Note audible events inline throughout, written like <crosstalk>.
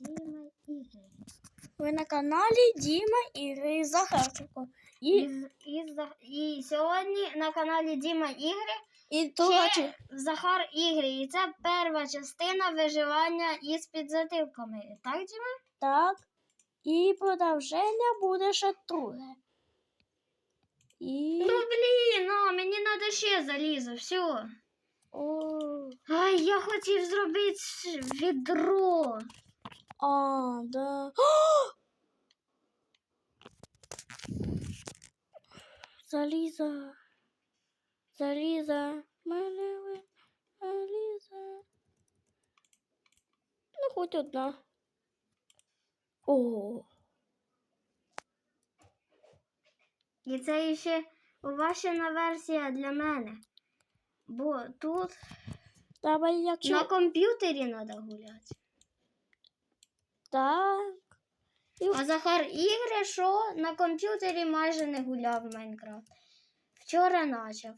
Діма Ігри. Ви на каналі Діма Ігри Захарченко. І, І, і, і сьогодні на каналі Діма Ігри і друга Захар Ігри. І це перша частина виживання із підзатилками. Так, Діма? Так. І продовження буде ще друге. І. Ну блін, а, мені треба ще залізо, все. О, Ай, я хотів зробити відро. Да. <gasps> Заліза. Заліза. Мене. Заліза. Ну, хоч одна. О. І це ще уважна версія для мене. Бо тут Треба якщо. на комп'ютері треба гуляти. Так. А Захар ігри, що на комп'ютері майже не гуляв в Майнкрафт. Вчора почав.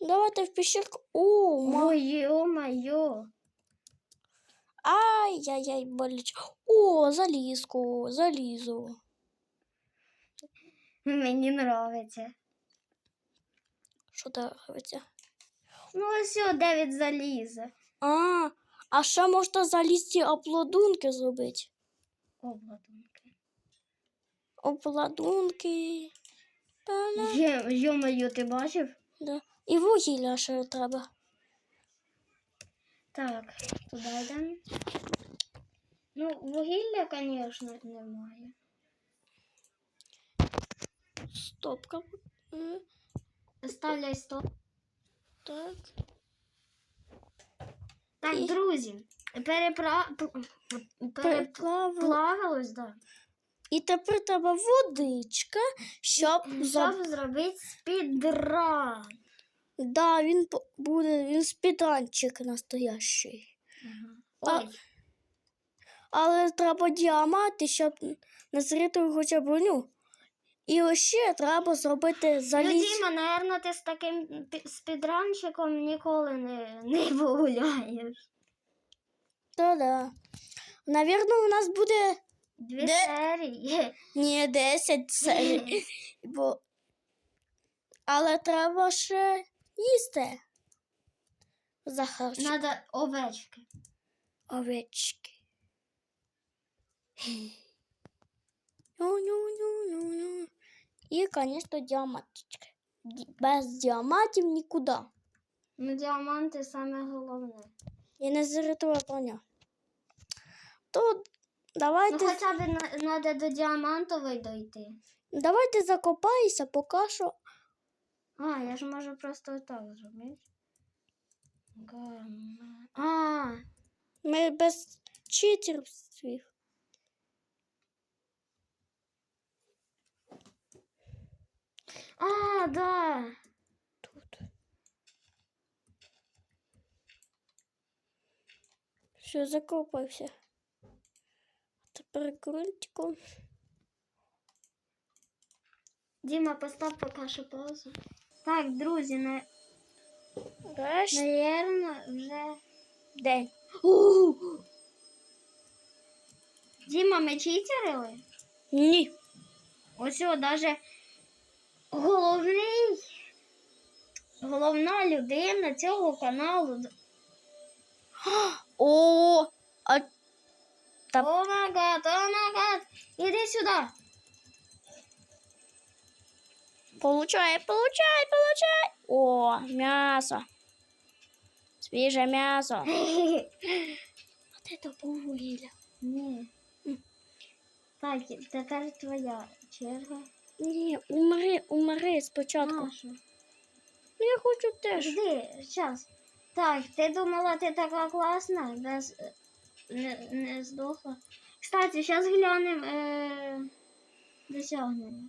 Давайте в пещерку. О, ма... Ой, йо-майо. Ай-яй-яй, боліч. О, залізку, залізу. Мені подобається. Що робиться? Ну, ось о, Девід залізе. А, а ще можна залізти обладунки зробити. Обладунки. Обладунки. Є, йо-майо, ти бачив? Да. І вугілля ще треба. Так, туди йдемо. Ну, вугілля, звісно, немає. Стопка. Ставляй стоп. Так. Так, друзі, перепра... переплавилось, да. І тепер треба водичка, щоб. Щоб зробити спідран. Да, він по- буде, він спіданчик настоящий. А- Ой, Але треба діамати, щоб назріти хоча б броню. І ось ще треба зробити ну, заліз. Діма, наверно, ти з таким пі- спідранчиком ніколи не, не погуляєш. Та-да. Навірно, у нас буде Дві Де? серії. не 10 серій. <laughs> Бо... Але треба ще їсти. Захарчик. Надо овечки. Овечки. Ну-ну-ну-ну-ну. І, звісно, діаматички. Ді- Без діаматів нікуди. Ну, діаманти саме головне. І не зрятова коня. То Ну, давайте, хоча б треба до діамантової дойти. давайте закопаємося, поки що. А, я ж можу просто так зробити. А, Ми без читерствів. а, да. Тут. Все, закопався. Тепер крультиком. Діма, постав поки що паузу. Так, друзі, на... Решт наверно, вже. день. Діма, ми читерили? Ні. Ось о, даже головний. Головна людина цього каналу. <gasps> О, а Та- О май гад, о май гад. Іди сюди. получай, получай, получай. О, м'ясо. Свіже м'ясо. А <gasps> де то вугілля? Ні. Так, тепер твоя черга. Ні, умри, умри спочатку. Наша. Ну, я хочу теж. Жди, зараз. Так, ти думала, ти така класна, без е, не, не здохла. Кстати, зараз глянемо е, досягнення.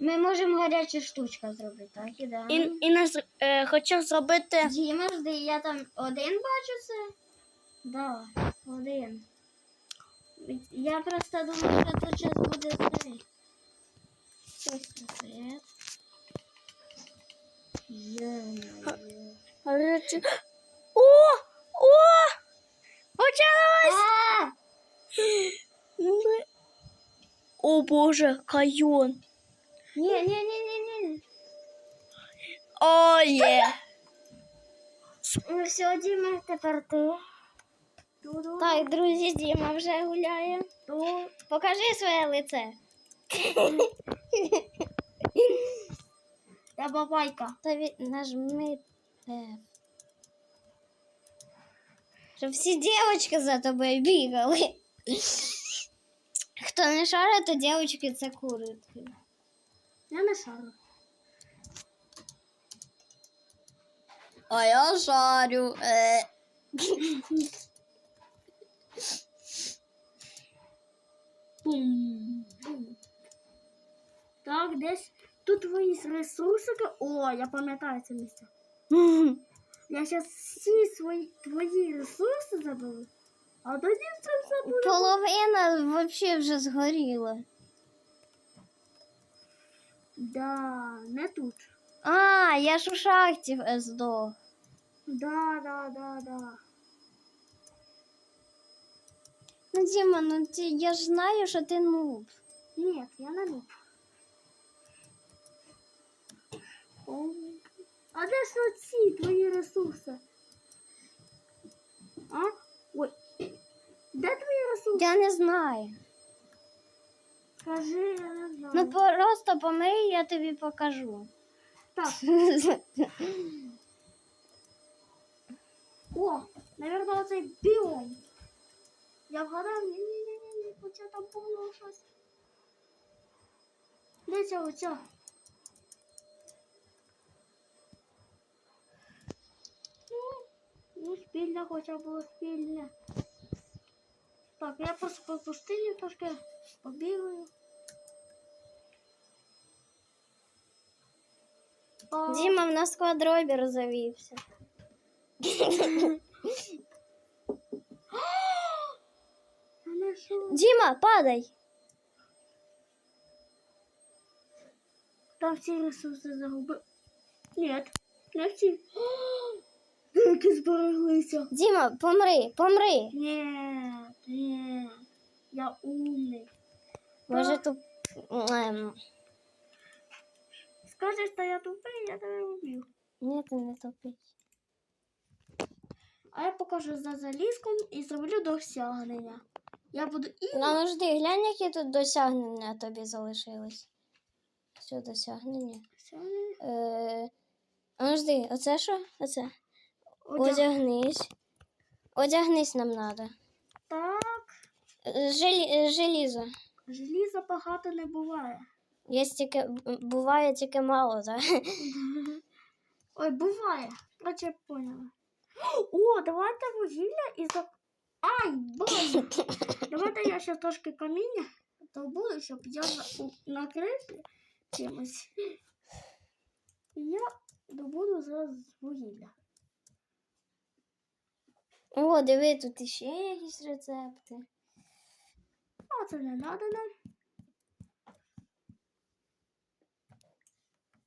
Ми можемо гарячу штучку зробити, так? Ідеально. І, і не, е, хочу зробити. Діма, жди, я там один бачу це? Да, один. Я просто думаю, що тут зараз буде цей. Речі. О! О! Почалось! А! О боже, кайон. Ні, ні, ні, ні, ні. Ой! Ну все, Дима, теперь ты. Так, друзі, Діма вже гуляє. Покажи свое лице. <laughs> Я бабайка. Та від... нажми F. Щоб всі дівчатки за тобою бігали. Хто не шарить, то дівчатки це куритки. Я не шарю. А я шарю. Е. Бум. Бум. Так, десь тут твої ресурсики. О, я пам'ятаю це місце. <laughs> Я зараз всі свої твої ресурси заберу, а тоді це все буде. Половина взагалі вже згоріла. Да, не тут. А, я ж у шахті здох. Да, да, да, да. Ну, Діма, ну ти, я ж знаю, що ти нуб. Ні, я не люблю. А де ж оці твої ресурси? А? Ой. Де твої ресурси? Я не знаю. Скажи, я не знаю. Ну просто помий, я тобі покажу. Так. <laughs> О, наверное, оцей біом. Я вгадав, ні, ні, ні, ні, ні, хоча там було щось. Ця оця? ну, спільне, хоча було спільне. Так, я просто по пустині трошки побігаю. А, Діма, в нас квадробір завівся. <gasps> а на що? Діма, падай. Там всі ресурси загубив. Ні, не всі. <gasps> Деякі збереглися. Діма, помри, помри. Ні, ні. Я умний. Може тут. Ем, Скажеш, що я тупий, я тебе вб'ю. Ні, ти не тупий. А я покажу за залізком і зроблю досягнення. Я буду і. Ну жди, глянь, які тут досягнення тобі залишились. Все досягнення. Е, а ну жди, оце що? Оце. Одяг. Одягнись. Одягнись нам треба. Так, Желі... Желізо. желіза багато не буває. Є тільки, буває тільки мало, так? <laughs> Ой, буває. Короче, я поняла. О, давайте вугілля і за. Ай, боже! <laughs> Давайте я ще трошки каміння добуду, щоб я накрив чимось. І <laughs> я добуду зараз вугілля. О, диви, тут іще якісь рецепти. А це не треба нам.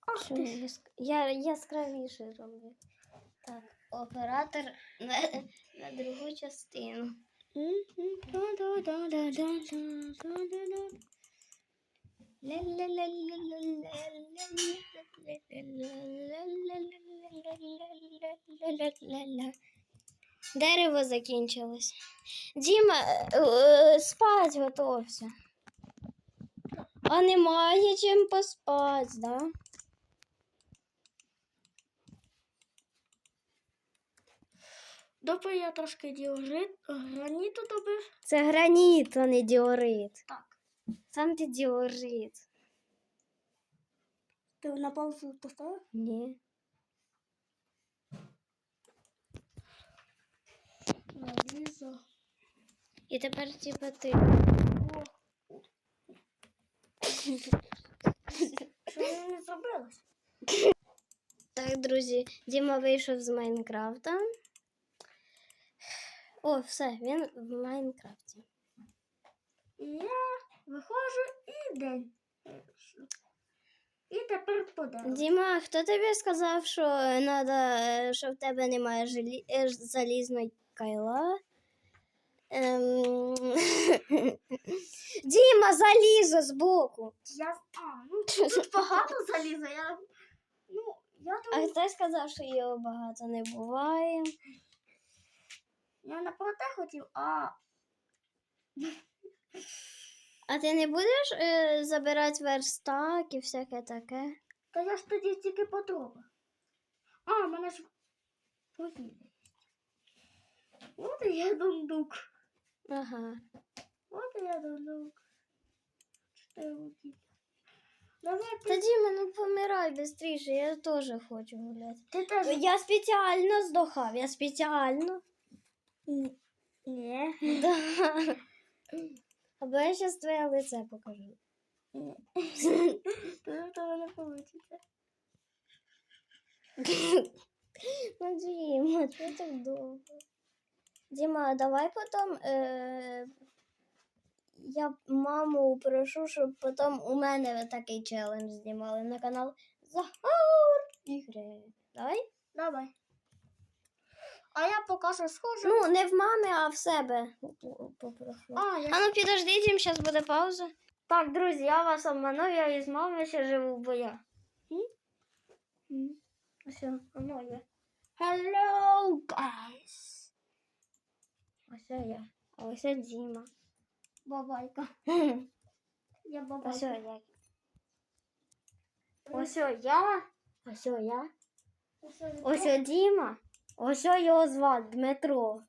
Ах ти ж. Я яскравіше роблю. Так, оператор на, на другу частину. М-м-да-да-да-да-да-да-да-да. Дерево закінчилось. Діма, е, е, спать готовся. А немає чим поспать, да? Добре, я трошки діорит, граніту добив. Це граніт, а не діорит. Так. Сам ти діорит. Ти на паузу поставив? Ні. Нарізав. І тепер типа ти. Що я не зробилось? Так, друзі, Діма вийшов з Майнкрафта. О, все, він в Майнкрафті. І я виходжу і день. І тепер подав. Діма, хто тобі сказав, що надо, що в тебе немає е, залізної кайла? Ем... <laughs> Діма, залізо збоку. Я... А, ну тут багато заліза. Я... Ну, я А думаю, хтось сказав, що його багато не буває. я не про те хотів, а А ти не будеш е, забирати верстак і всяке таке? Та я ж тоді тільки потрогав. А, мене ж вугілля. Я дундук. Ага. От я дундук. Чотири. Давай Та ти, ну помирай швидше, я теж хочу гуляти. ти теж. Я спеціально здохав, я спеціально. Ні. Да. Або я зараз твоє лице покажу. В не вийде. Ну, Діма, що так довго? Діма, давай потім е, я маму прошу, щоб потім у мене такий челендж знімали на канал Захар ігри. Давай? Давай. А я поки що схожу. Ну, не в мами, а в себе попрошу. А, я... А ну підожди, Дім, зараз буде пауза. Так, друзі, я вас обманув, я із мамою ще живу в боях. Все, воно є. Hello, guys. Ось я. А ось Діма. Бабайка. <laughs> Я Ось бабайка. я. Ось я. Ось я. Ось я Діма. Ось його звати Дмитро.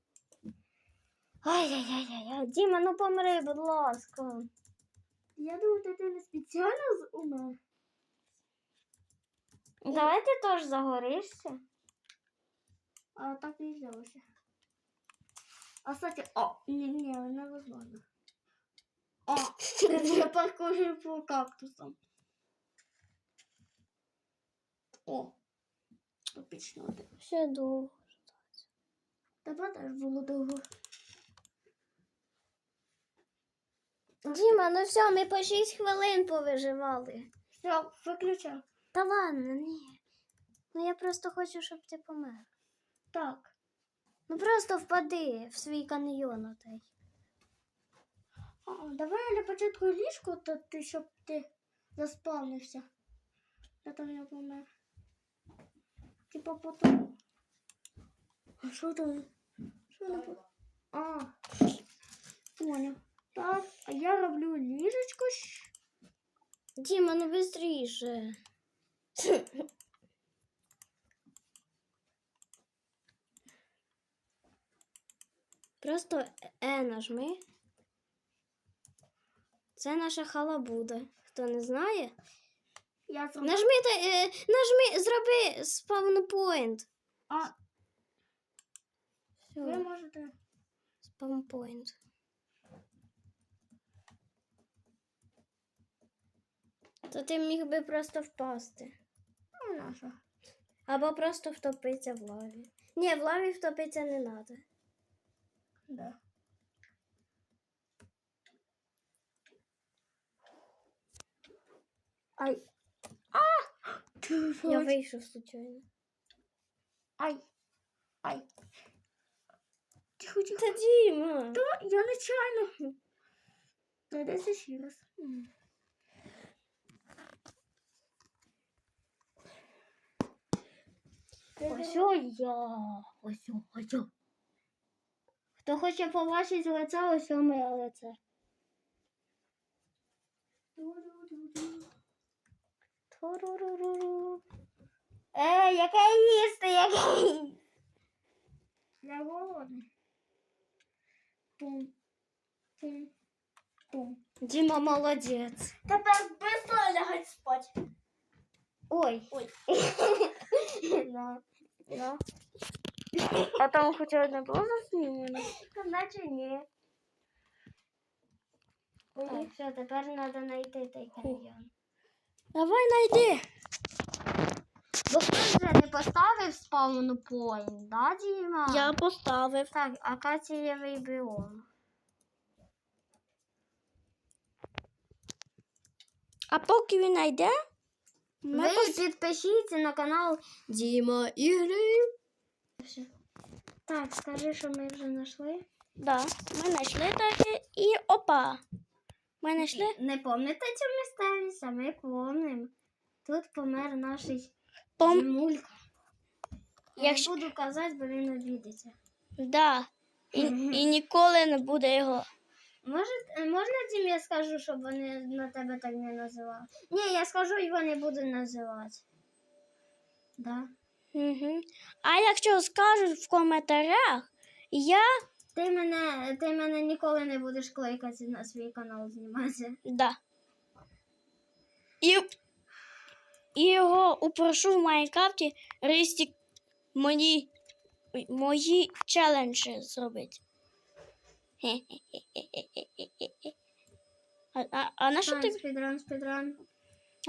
Ай-яй-яй-яй. Діма, ну помри, будь ласка. Я думаю, ти не спеціально ума. Давай ти теж загоришся. А так не взялося. А кстати, о, не, не, невозможно. О, <laughs> я паркурю по кактусам. О, топічно. Ще довго. Тебе теж було довго. Діма, ну все, ми по 6 хвилин повиживали. Все, виключай. Та ладно, ні. Ну я просто хочу, щоб ти помер. Так. Ну просто впади в свій каньйон отей. Давай я для початку ліжку, то ти, щоб ти заспавнився. Я там не помер. Типа потом. А що там? Що не по- А, понял. Так, а я роблю ліжечко. Діма, ну быстріше. Просто Е нажми. Це наша халабуда. Хто не знає? Я. Нажми, та- е, нажми, зроби спавнпоінт. А, ви Все, можете. спавнпоінт. То ти міг би просто впасти. Ну, наша. Або просто втопитися в лаві. Ні, в лаві втопитися не треба. Да. Ай. А! Я вийшов случайно. Ай. Ай. Тихо, тихо. Та Діма. Та я нечайно. Дайся ще раз. Ось я. Ось, ось. Хто хоче побачити лице, ось моє лице. Е, яке їсти, яке? Я голодний. Пум. Пум. Пум. Діма молодець. Тепер быстро лягать спать. Ой. Ой. Да. <laughs> Да. А там хоча одне було заснімено? Наче ні. Так, все, тепер треба знайти той каньйон. Давай найди. Бо хтось вже не поставив спавну поінт, да, Діма? Я поставив. Так, акацієвий біом. А поки він найде, ми Ви підпишіться на канал Діма Ігри. Так, скажи, що ми вже знайшли. Да, ми знайшли таке І опа. Ми знайшли. Не пам'ятаєте цю місцевість, а ми помним. Тут помер наш Пом... Зимулька. Якщо- буду казати, бо він обідеться. Да. І, і ніколи не буде його. Може, можна Дім, я скажу, щоб вони на тебе так не називали? Ні, я скажу і вони будуть називати. Да. Угу. А якщо скажуть в коментарях, я Ти мене, ти мене ніколи не будеш кликати на свій канал знімати. да. І, і його упрошу в Майнкрафті Ристік мої, мої челенджі зробити. А, а, а на що ти, спідран, спідран.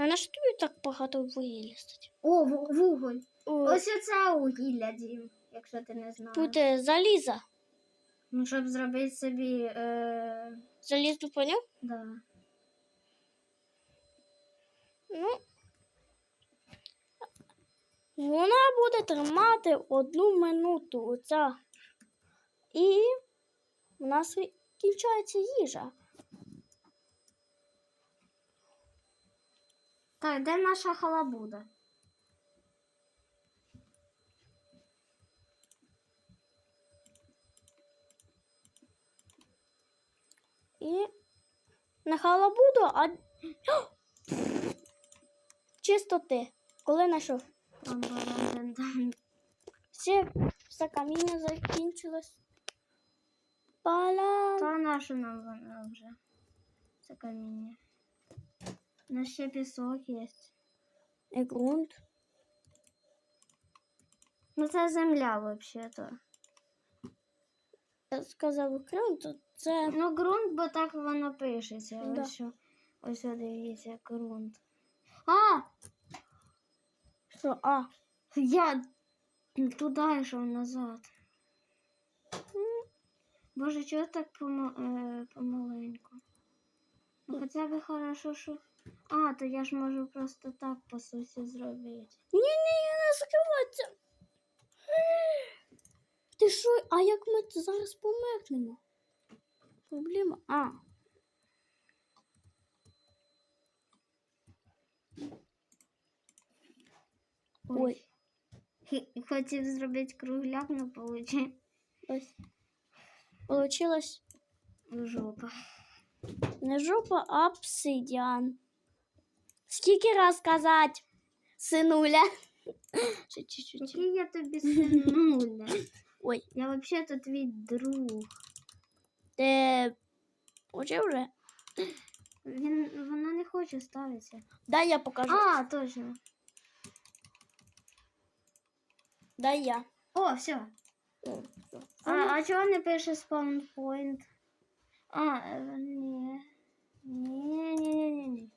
А на що тобі так багато вилістить? О, ву- вуголь. О, Ось оце угілля, Дім, якщо ти не знаєш. буде заліза. Ну, щоб зробити собі. Е... Залізну поняв? Да. Ну, вона буде тримати одну минуту оця. І в нас кінчається їжа. Так, де наша халабуда? І не халабуду, а <gasps> чистоти. Коли знайшов. Там, там, там. Все, все каміння закінчилось. Пала. Та наша нам вже. Це каміння. У нас ще пісок є. І ґрунт. Ну це земля взагалі-то. Я сказав ґрунт, то це Ну ґрунт, бо так воно пишеться. Да. Ось що. Ось дивіться, ґрунт. А! що, а, Я туди йшов назад. Боже, чого так е, помаленьку? Ну, хоча б хорошо, що. А, то я ж можу просто так по суті зробити. Ні, ні, не закривайся. Ти що? А як ми зараз помернемо? Проблема. А. Ой. Хі- <laughs> Хотів зробити кругляк, але вийшло Ось. Получилось жопа. не жопа, а обсидіан. Скільки раз сказати, синуля? Ще чуть-чуть. Який я тобі синуля. Ой, Я взагалі-то твій друг. ти учив вже? Він, вона не хоче ставитися. Дай я покажу. А, точно. Дай я. О, все. О, А, а чого не пише point? А, е. Ні, ні, ні, ні, ні.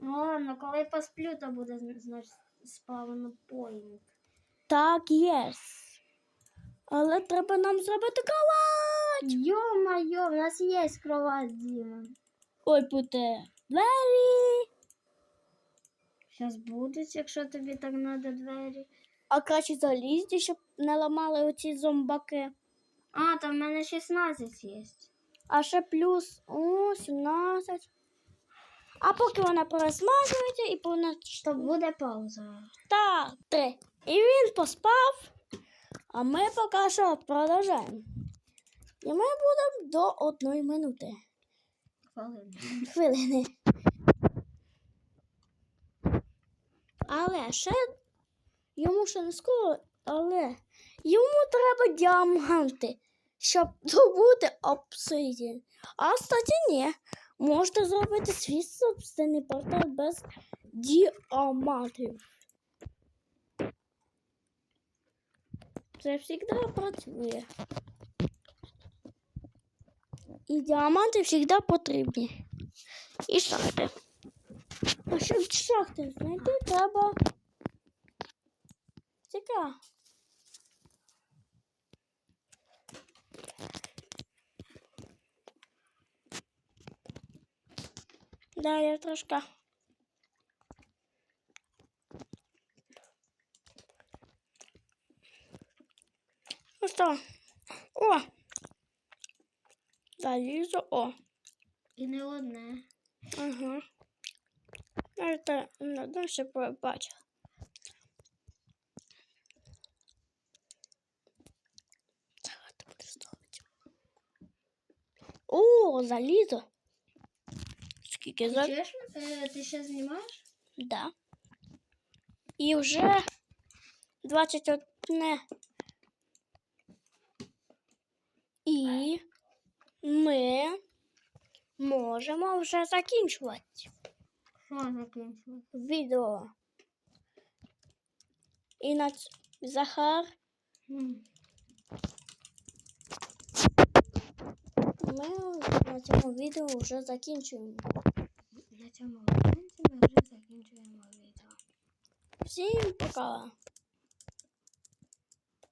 Ну ладно, коли посплю, то буде значить spawn point. Так, єс. Але треба нам зробити кровать. Йо-моє, у нас є кровать, Діма. Ой, буде двері. Зараз будуть, якщо тобі так треба двері. А краще залізти, щоб не ламали оці зомбаки. А, там в мене 16 є. А ще плюс о, 17. А поки вона пересмажується і повна То буде пауза. так, три. І він поспав. А ми поки що продовжуємо. І ми будемо до одної минути. Хвилин. Хвилини. Але ще йому ще не скоро, але йому треба діаманти, щоб добути обсидіан. А кстати, ні. Можете зробити свій собственний портал без діамантів. Це завжди працює. І діаманти завжди потрібні. І шахти. А щоб шахти знайти, треба. Цікаво. Далі трошки. Ну що? О! Залізо. О. І не одне. Ага. Це не далі ставити. О, залізо. Скільки за... Чуєш, ти ще знімаєш? Да. І вже 21. І ми можемо вже закінчувати Що закінчилось? відео. І на Захар М. ми на цьому відео вже закінчуємо. На цьому моменті ми вже закінчуємо відео. Всім пока!